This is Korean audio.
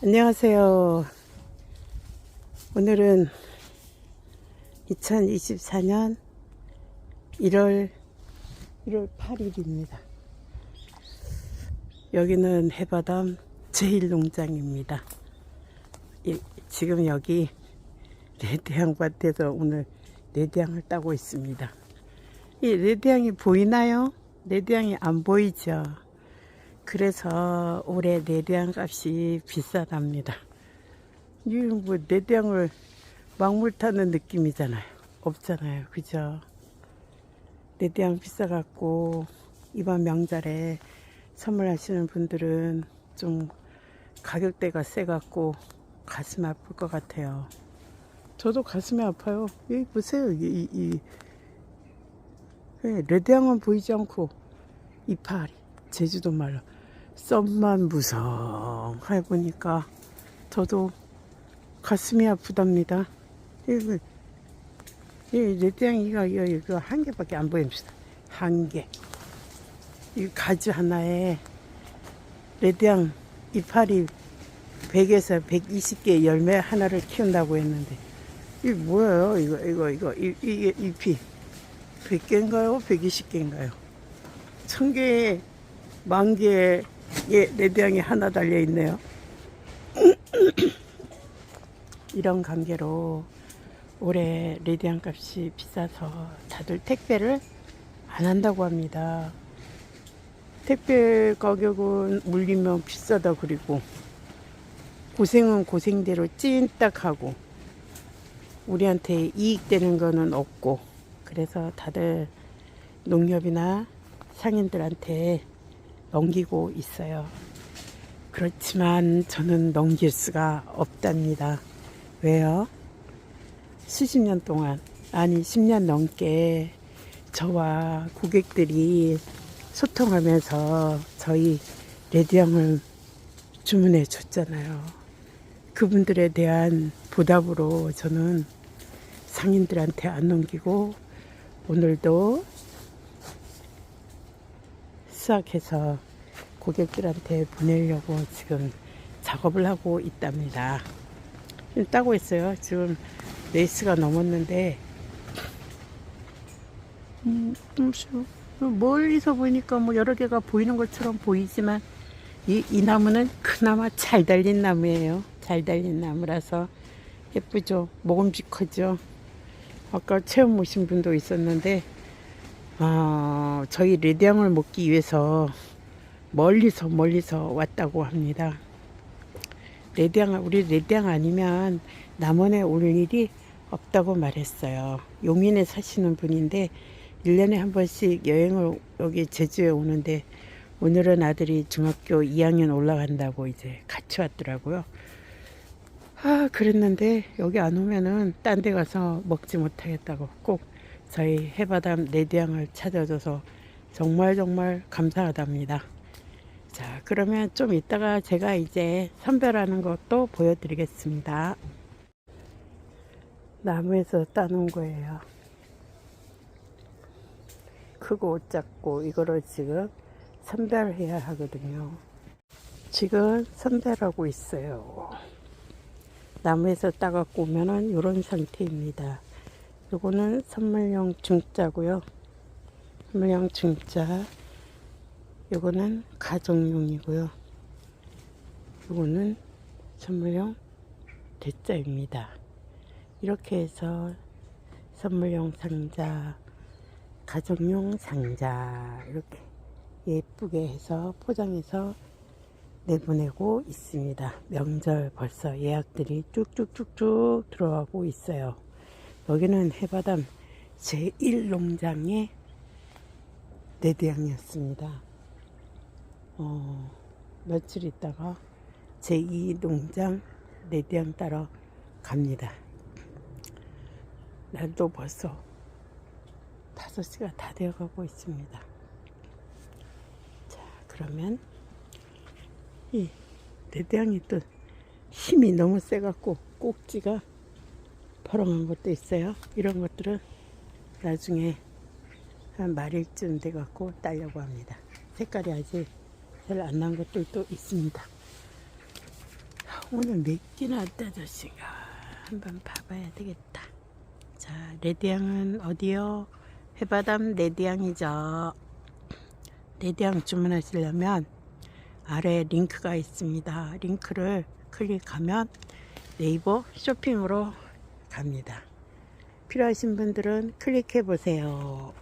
안녕하세요. 오늘은 2024년 1월 1월 8일입니다. 여기는 해바담 제1농장입니다. 이- 지금 여기 레드향밭에서 오늘 레드향을 따고 있습니다. 이 레드향이 보이나요? 레드향이 안 보이죠? 그래서 올해 내대양 값이 비싸답니다. 이거 뭐 내대양을 막물 타는 느낌이잖아요. 없잖아요. 그죠? 내대양 비싸갖고 이번 명절에 선물하시는 분들은 좀 가격대가 세갖고 가슴 아플 것 같아요. 저도 가슴이 아파요. 여기 보세요. 이, 이, 이. 예, 레드향은 보이지 않고 이파리 제주도 말로 썸만 무성 해 보니까 저도 가슴이 아프답니다. 이거 이 레드향이가 이거, 이거 한 개밖에 안 보입니다. 한 개. 이 가지 하나에 레드향 이파리 100에서 120개 열매 하나를 키운다고 했는데 이게 뭐예요? 이거 이거 이거 이, 이게 잎이 100개인가요? 120개인가요? 천 개에 만개 의 레드향이 하나 달려 있네요. 이런 관계로 올해 레드향 값이 비싸서 다들 택배를 안 한다고 합니다. 택배 가격은 물리면 비싸다 그리고 고생은 고생대로 찐딱하고 우리한테 이익되는 거는 없고 그래서 다들 농협이나 상인들한테 넘기고 있어요. 그렇지만 저는 넘길 수가 없답니다. 왜요? 수십 년 동안, 아니 10년 넘게 저와 고객들이 소통하면서 저희 레드향을 주문해 줬잖아요. 그분들에 대한 보답으로 저는 상인들한테 안 넘기고 오늘도 수확해서 고객들한테 보내려고 지금 작업을 하고 있답니다. 지금 따고 있어요. 지금 4시가 넘었는데 음, 좀 쉬워. 멀리서 보니까 뭐 여러 개가 보이는 것처럼 보이지만 이, 이 나무는 그나마 잘 달린 나무예요. 잘 달린 나무라서 예쁘죠. 모금지커죠. 아까 체험 오신 분도 있었는데 아, 저희 레드향을 먹기 위해서 멀리서 멀리서 왔다고 합니다. 레드향 우리 레드향 아니면 남원에 올 일이 없다고 말했어요. 용인에 사시는 분인데 1년에 한 번씩 여행을 여기 제주에 오는데 오늘은 아들이 중학교 2학년 올라간다고 이제 같이 왔더라고요. 아, 그랬는데 여기 안 오면은 딴 데 가서 먹지 못하겠다고 꼭 저희 해바담 레드향을 찾아줘서 정말 정말 감사하답니다. 자, 그러면 좀 이따가 제가 이제 선별하는 것도 보여드리겠습니다. 나무에서 따놓은 거예요. 크고 작고 이거를 지금 선별해야 하거든요. 지금 선별하고 있어요. 나무에서 따갖고 오면은 이런 상태입니다. 요거는 선물용 중짜고요. 선물용 중짜. 요거는 가정용이고요. 요거는 선물용 대짜입니다. 이렇게 해서 선물용 상자, 가정용 상자 이렇게 예쁘게 해서 포장해서 내보내고 있습니다. 명절 벌써 예약들이 쭉쭉쭉쭉 들어가고 있어요. 여기는 해바담 제1농장의 레드향이었습니다. 어, 며칠 있다가 제2농장 레드향 따러 갑니다. 날도 벌써 5시가 다 되어가고 있습니다. 자, 그러면 이 레드향이 또 힘이 너무 세갖고 꼭지가 퍼렁한 것도 있어요. 이런 것들은 나중에 한 말일쯤 돼갖고 따려고 합니다. 색깔이 아직 잘 안 난 것들도 있습니다. 아우, 오늘 몇 왔다 저씨가 한번 봐봐야 되겠다. 자, 레드향은 어디요? 해바담 레드향이죠. 레드향 주문하시려면 아래 링크가 있습니다. 링크를 클릭하면 네이버 쇼핑으로 갑니다. 필요하신 분들은 클릭해 보세요.